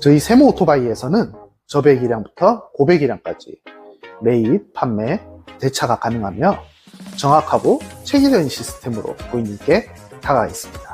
저희 세모 오토바이에서는 저배기량부터 고배기량까지 매입, 판매, 대차가 가능하며 정확하고 체계적인 시스템으로 고객님께 다가가 있습니다.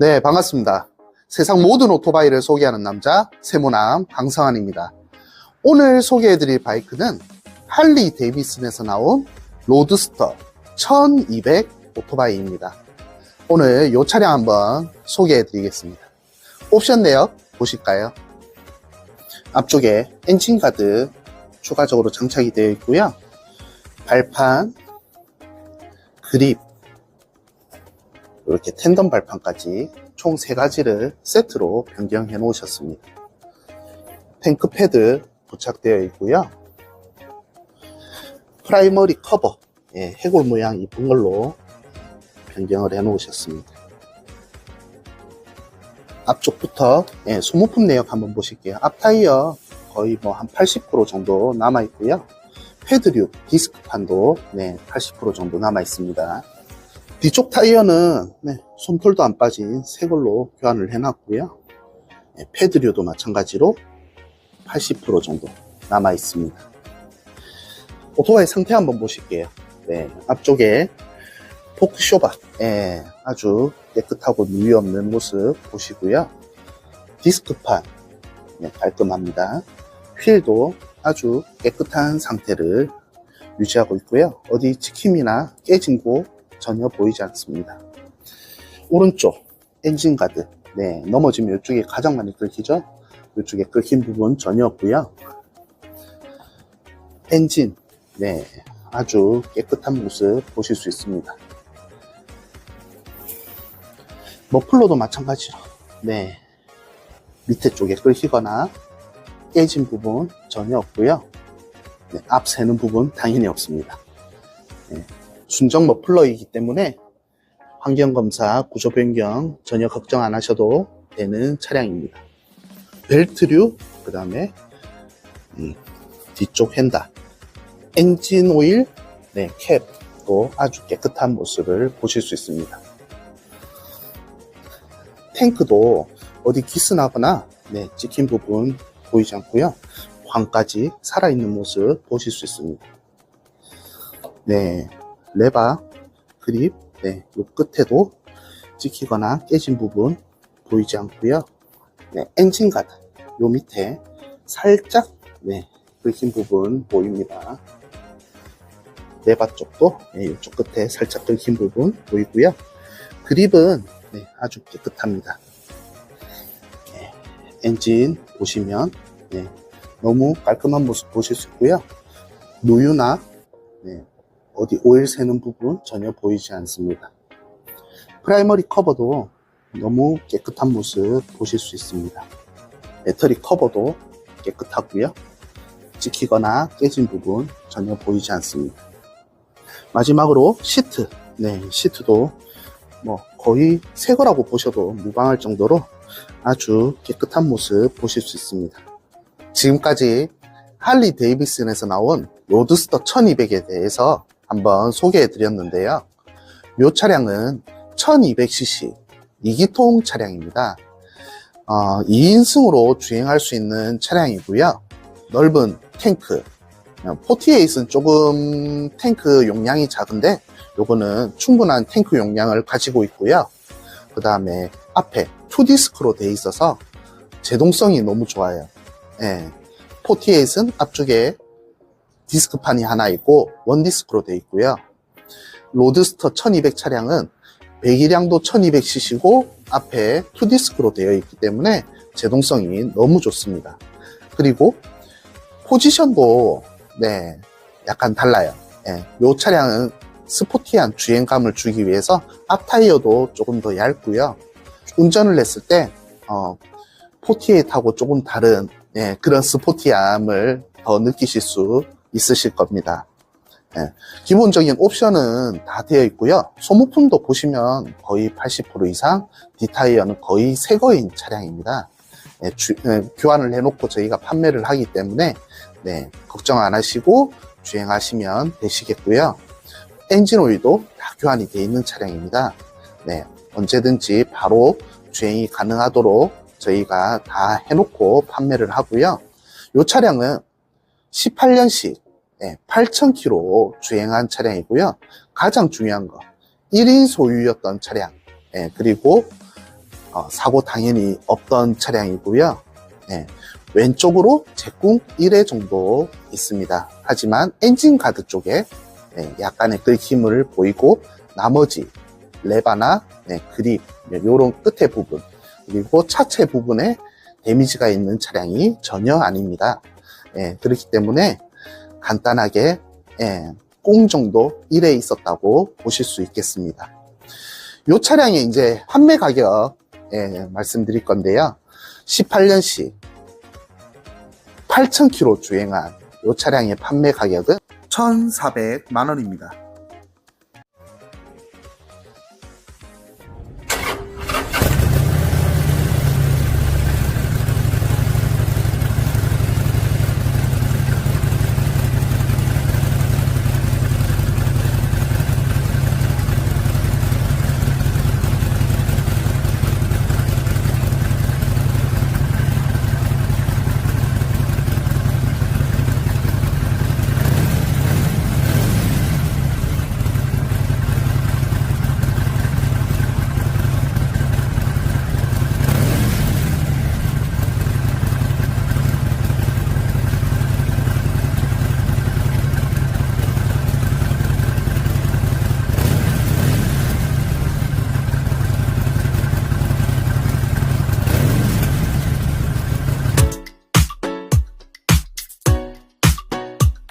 네, 반갑습니다. 세상 모든 오토바이를 소개하는 남자, 세모남 강성환입니다. 오늘 소개해드릴 바이크는 할리 데이비슨에서 나온 로드스터 1200 오토바이입니다. 오늘 이 차량 한번 소개해드리겠습니다. 옵션 내역 보실까요? 앞쪽에 엔진 가드 추가적으로 장착이 되어 있고요. 발판, 그립, 이렇게 텐덤 발판까지 총세 가지를 세트로 변경해 놓으셨습니다. 탱크 패드 부착되어 있고요. 프라이머리 커버, 예, 해골 모양 이쁜 걸로 변경을 해 놓으셨습니다. 앞쪽부터 예, 소모품 내역 한번 보실게요. 앞 타이어 거의 뭐 한 80% 정도 남아 있고요. 패드류, 디스크판도 네, 80% 정도 남아 있습니다. 뒤쪽 타이어는 네, 솜털도 안 빠진 새 걸로 교환을 해놨고요. 네, 패드류도 마찬가지로 80% 정도 남아 있습니다. 오토바이 상태 한번 보실게요. 네, 앞쪽에 포크쇼바 예, 아주 깨끗하고 누이 없는 모습 보시고요. 디스크판 네, 깔끔합니다. 휠도 아주 깨끗한 상태를 유지하고 있고요. 어디 찍힘이나 깨진 곳 전혀 보이지 않습니다. 오른쪽 엔진 가드 네, 넘어지면 이쪽에 가장 많이 긁히죠? 이쪽에 긁힌 부분 전혀 없고요. 엔진 네, 아주 깨끗한 모습 보실 수 있습니다. 머플러도 마찬가지로 네, 밑에 쪽에 긁히거나 깨진 부분 전혀 없고요. 네, 앞 새는 부분 당연히 없습니다. 네, 순정 머플러이기 때문에 환경검사, 구조 변경 전혀 걱정 안 하셔도 되는 차량입니다. 벨트류, 그 다음에 음, 뒤쪽 휀다, 엔진 오일, 네, 캡도 아주 깨끗한 모습을 보실 수 있습니다. 탱크도 어디 기스나거나 네, 찍힌 부분 보이지 않고요. 광까지 살아있는 모습 보실 수 있습니다. 네, 레바, 그립, 네, 요 끝에도 찍히거나 깨진 부분 보이지 않고요. 네, 엔진 가드, 요 밑에 살짝, 네, 긁힌 부분 보입니다. 레바 쪽도, 네, 이쪽 끝에 살짝 긁힌 부분 보이고요. 그립은, 네, 아주 깨끗합니다. 네, 엔진 보시면, 네, 너무 깔끔한 모습 보실 수 있고요. 누유나, 네, 어디 오일 새는 부분 전혀 보이지 않습니다. 프라이머리 커버도 너무 깨끗한 모습 보실 수 있습니다. 배터리 커버도 깨끗하고요. 찍히거나 깨진 부분 전혀 보이지 않습니다. 마지막으로 시트, 네 시트도 뭐 거의 새 거라고 보셔도 무방할 정도로 아주 깨끗한 모습 보실 수 있습니다. 지금까지 할리 데이비슨에서 나온 로드스터 1200에 대해서 한번 소개해 드렸는데요. 이 차량은 1200cc 2기통 차량입니다. 어, 2인승으로 주행할 수 있는 차량이고요. 넓은 탱크, 48은 조금 탱크 용량이 작은데 요거는 충분한 탱크 용량을 가지고 있고요. 그 다음에 앞에 투디스크로 되어 있어서 제동성이 너무 좋아요. 예. 48은 앞쪽에 디스크판이 하나 있고 원디스크로 되어 있고요. 로드스터 1200 차량은 배기량도 1200cc고 앞에 투디스크로 되어 있기 때문에 제동성이 너무 좋습니다. 그리고 포지션도 네 약간 달라요. 예, 이 차량은 스포티한 주행감을 주기 위해서 앞 타이어도 조금 더 얇고요. 운전을 했을 때 어, 포티에이트하고 조금 다른 예, 그런 스포티함을 더 느끼실 수 있으실 겁니다. 예, 기본적인 옵션은 다 되어 있고요. 소모품도 보시면 거의 80% 이상, 디타이어는 거의 새 거인 차량입니다. 예, 주- 예, 교환을 해놓고 저희가 판매를 하기 때문에 네, 걱정 안 하시고 주행하시면 되시겠고요. 엔진 오일도 다 교환이 되어 있는 차량입니다. 네, 언제든지 바로 주행이 가능하도록 저희가 다 해놓고 판매를 하고요. 이 차량은 18년식 8,000km 주행한 차량이고요. 가장 중요한 거 1인 소유였던 차량 예, 그리고 어, 사고 당연히 없던 차량이고요. 예, 왼쪽으로 제꿍 1회 정도 있습니다. 하지만 엔진 가드 쪽에 예, 약간의 긁힘을 보이고 나머지 레바나 네, 그립 이런 끝에 부분 그리고 차체 부분에 데미지가 있는 차량이 전혀 아닙니다. 예, 그렇기 때문에 간단하게 예, 꽁 정도 1회 있었다고 보실 수 있겠습니다. 이 차량의 이제 판매 가격 예, 말씀드릴 건데요. 18년식 8,000km 주행한 이 차량의 판매 가격은 1,400만 원입니다.